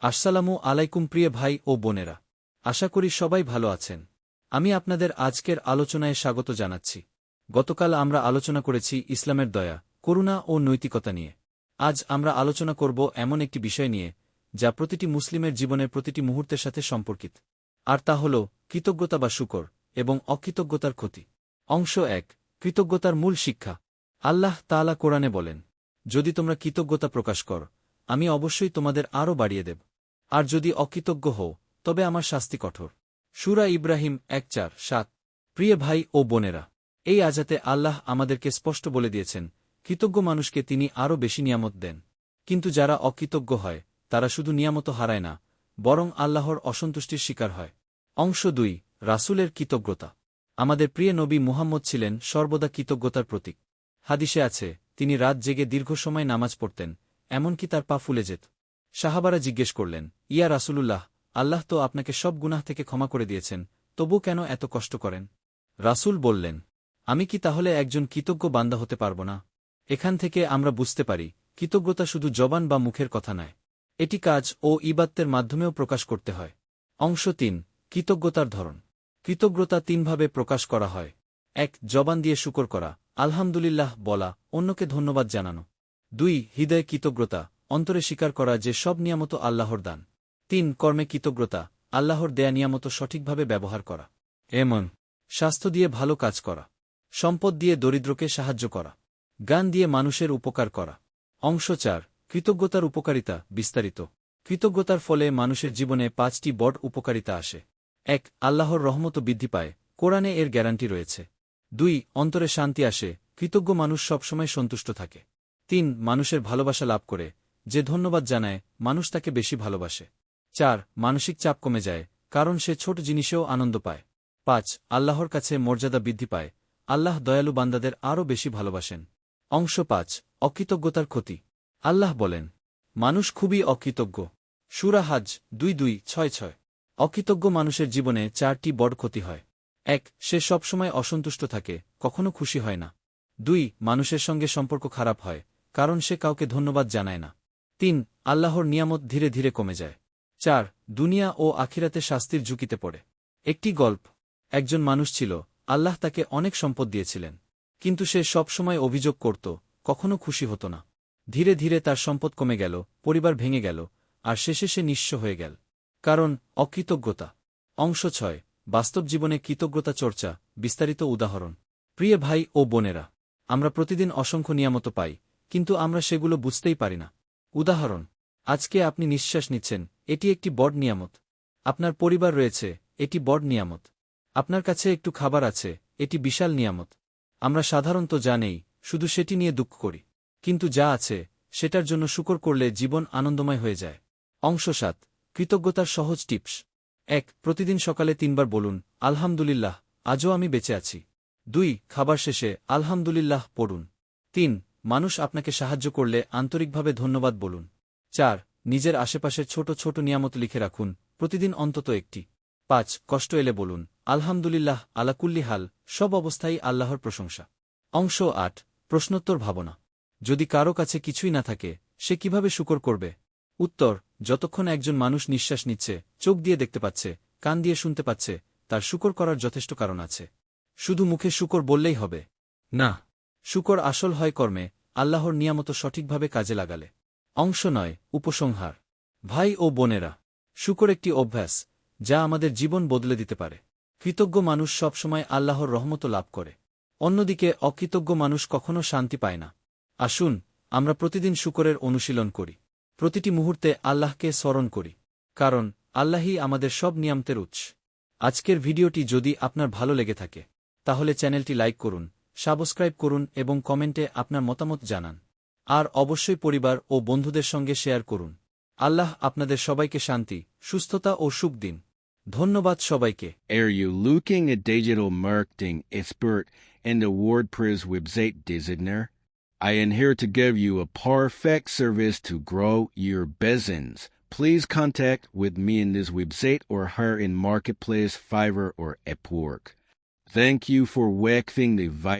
আসসালামু আলাইকুম প্রিয় ভাই ও বোনেরা। আশা করি সবাই ভালো আছেন। আমি আপনাদের আজকের আলোচনায় স্বাগত জানাচ্ছি। গতকাল আমরা আলোচনা করেছি ইসলামের দয়া, করুণা ও নৈতিকতা নিয়ে। আজ আমরা আলোচনা করব এমন একটি বিষয় নিয়ে, যা প্রতিটি মুসলিমের জীবনের প্রতিটি মুহূর্তের সাথে সম্পর্কিত। আর তা হল কৃতজ্ঞতা বা শুকর এবং অকৃতজ্ঞতার ক্ষতি। অংশ এক, কৃতজ্ঞতার মূল শিক্ষা। আল্লাহ তাআলা কোরআনে বলেন, যদি তোমরা কৃতজ্ঞতা প্রকাশ কর, আমি অবশ্যই তোমাদের আরও বাড়িয়ে দেব। আর যদি অকৃতজ্ঞ হও, তবে আমার শাস্তি কঠোর। সুরা ইব্রাহিম এক চার সাত। প্রিয় ভাই ও বোনেরা, এই আজাতে আল্লাহ আমাদেরকে স্পষ্ট বলে দিয়েছেন, কৃতজ্ঞ মানুষকে তিনি আরও বেশি নিয়ামত দেন। কিন্তু যারা অকৃতজ্ঞ হয়, তারা শুধু নিয়ামত হারায় না, বরং আল্লাহর অসন্তুষ্টির শিকার হয়। অংশ দুই, রাসূলের কৃতজ্ঞতা। আমাদের প্রিয় নবী মুহাম্মদ ছিলেন সর্বদা কৃতজ্ঞতার প্রতীক। হাদিসে আছে, তিনি রাত জেগে দীর্ঘ সময় নামাজ পড়তেন, এমনকি তার পা ফুলে যেত। সাহাবারা জিজ্ঞেস করলেন, ইয়া রাসূলুল্লাহ, আল্লাহ তো আপনাকে সব গুনাহ থেকে ক্ষমা করে দিয়েছেন, তবু কেন এত কষ্ট করেন? রাসূল বললেন, আমি কি তাহলে একজন কৃতজ্ঞ বান্দা হতে পারব না? এখান থেকে আমরা বুঝতে পারি, কৃতজ্ঞতা শুধু জবান বা মুখের কথা নয়। এটি কাজ ও ইবাত্তের মাধ্যমেও প্রকাশ করতে হয়। অংশ তিন, কৃতজ্ঞতার ধরন। কৃতজ্ঞতা তিনভাবে প্রকাশ করা হয়। এক, জবান দিয়ে শুকর করা। আলহামদুলিল্লাহ বলা, অন্যকে ধন্যবাদ জানানো। দুই, হৃদয় কৃতজ্ঞতা। অন্তরে স্বীকার করা যে সব নিয়ামত আল্লাহর দান। তিন, কর্মে কৃতজ্ঞতা, আল্লাহর দেয়া নিয়ামত সঠিকভাবে ব্যবহার করা। এমন, স্বাস্থ্য দিয়ে ভালো কাজ করা। সম্পদ দিয়ে দরিদ্রকে সাহায্য করা। গান দিয়ে মানুষের উপকার করা। অংশ চার, কৃতজ্ঞতার উপকারিতা, বিস্তারিত। কৃতজ্ঞতার ফলে মানুষের জীবনে পাঁচটি বড় উপকারিতা আসে। এক, আল্লাহর রহমত বৃদ্ধি পায়। কোরআনে এর গ্যারান্টি রয়েছে। দুই, অন্তরে শান্তি আসে। কৃতজ্ঞ মানুষ সবসময় সন্তুষ্ট থাকে। তিন, মানুষের ভালোবাসা লাভ করে। যে ধন্যবাদ জানায়, মানুষ তাকে বেশি ভালোবাসে। চার, মানসিক চাপ কমে যায়, কারণ সে ছোট জিনিসেও আনন্দ পায়। পাঁচ, আল্লাহর কাছে মর্যাদা বৃদ্ধি পায়, আল্লাহ দয়ালু বান্দাদের আরও বেশি ভালোবাসেন। অংশ পাঁচ, অকৃতজ্ঞতার ক্ষতি। আল্লাহ বলেন, মানুষ খুবই অকৃতজ্ঞ। সুরা হাজ দুই দুই ছয় ছয়। অকৃতজ্ঞ মানুষের জীবনে চারটি বড় ক্ষতি হয়। এক, সে সবসময় অসন্তুষ্ট থাকে, কখনো খুশি হয় না। দুই, মানুষের সঙ্গে সম্পর্ক খারাপ হয়, কারণ সে কাউকে ধন্যবাদ জানায় না। তিন, আল্লাহর নিয়ামত ধীরে ধীরে কমে যায়। চার, দুনিয়া ও আখিরাতে শাস্তির ঝুঁকিতে পড়ে। একটি গল্প। একজন মানুষ ছিল, আল্লাহ তাকে অনেক সম্পদ দিয়েছিলেন। কিন্তু সে সবসময় অভিযোগ করত, কখনো খুশি হতো না। ধীরে ধীরে তার সম্পদ কমে গেল, পরিবার ভেঙে গেল, আর শেষে সে নিঃস্ব হয়ে গেল। কারণ, অকৃতজ্ঞতা। অংশ ছয়, বাস্তব জীবনে কৃতজ্ঞতা চর্চা, বিস্তারিত উদাহরণ। প্রিয় ভাই ও বোনেরা, আমরা প্রতিদিন অসংখ্য নিয়ামত পাই, কিন্তু আমরা সেগুলো বুঝতেই পারি না। উদাহরণ, আজকে আপনি নিঃশ্বাস নিচ্ছেন, এটি একটি বড় নিয়ামত। আপনার পরিবার রয়েছে, এটি বড় নিয়ামত। আপনার কাছে একটু খাবার আছে, এটি বিশাল নিয়ামত। আমরা সাধারণত জানেই শুধু সেটি নিয়ে দুঃখ করি। কিন্তু যা আছে, সেটার জন্য শুকর করলে জীবন আনন্দময় হয়ে যায়। অংশ সাত, কৃতজ্ঞতার সহজ টিপস। এক, প্রতিদিন সকালে তিনবার বলুন, আলহামদুলিল্লাহ, আজও আমি বেঁচে আছি। দুই, খাবার শেষে, আলহামদুলিল্লাহ, পড়ুন। তিন মানুষ আপনাকে সাহায্য করলে আন্তরিকভাবে ধন্যবাদ বলুন। চার, নিজের আশেপাশের ছোট ছোট নিয়ামত লিখে রাখুন, প্রতিদিন অন্তত একটি। পাঁচ, কষ্ট এলে বলুন, আলহামদুলিল্লাহ আলাকুল্লি হাল, সব অবস্থায় আল্লাহর প্রশংসা। অংশ আট, প্রশ্নোত্তর ভাবনা। যদি কারও কাছে কিছুই না থাকে, সে কীভাবে শুকর করবে? উত্তর, যতক্ষণ একজন মানুষ নিঃশ্বাস নিচ্ছে, চোখ দিয়ে দেখতে পাচ্ছে, কান দিয়ে শুনতে পাচ্ছে, তার শুকর করার যথেষ্ট কারণ আছে। শুধু মুখে শুকর বললেই হবে। না, শুকর আসল হয় কর্মে আল্লাহর নিয়ামত সঠিকভাবে কাজে লাগালে। অংশ নয়, উপসংহার। ভাই ও বোনেরা, শুকর একটি অভ্যাস, যা আমাদের জীবন বদলে দিতে পারে। কৃতজ্ঞ মানুষ সবসময় আল্লাহর রহমত লাভ করে। অন্যদিকে, অকৃতজ্ঞ মানুষ কখনো শান্তি পায় না। আসুন, আমরা প্রতিদিন শুকরের অনুশীলন করি। প্রতিটি মুহূর্তে আল্লাহকে স্মরণ করি, কারণ আল্লাহই আমাদের সব নিয়ামতের উৎস। আজকের ভিডিওটি যদি আপনার ভালো লেগে থাকে, তাহলে চ্যানেলটি লাইক করুন সাবস্ক্রাইব করুন এবং কমেন্টে আপনার মতামত জানান আর অবশ্যই পরিবার ও বন্ধুদের সঙ্গে শেয়ার করুন আল্লাহ আপনাদের সবাইকে শান্তি সুস্থতা ও সুখ দিন ধন্যবাদ সবাইকে Are you looking at digital marketing expert in the WordPress website designer? I am here to give you a perfect service to grow your business. Please contact with me in this website or here in Marketplace, Fiverr, or Upwork. Thank you for waxing the vi-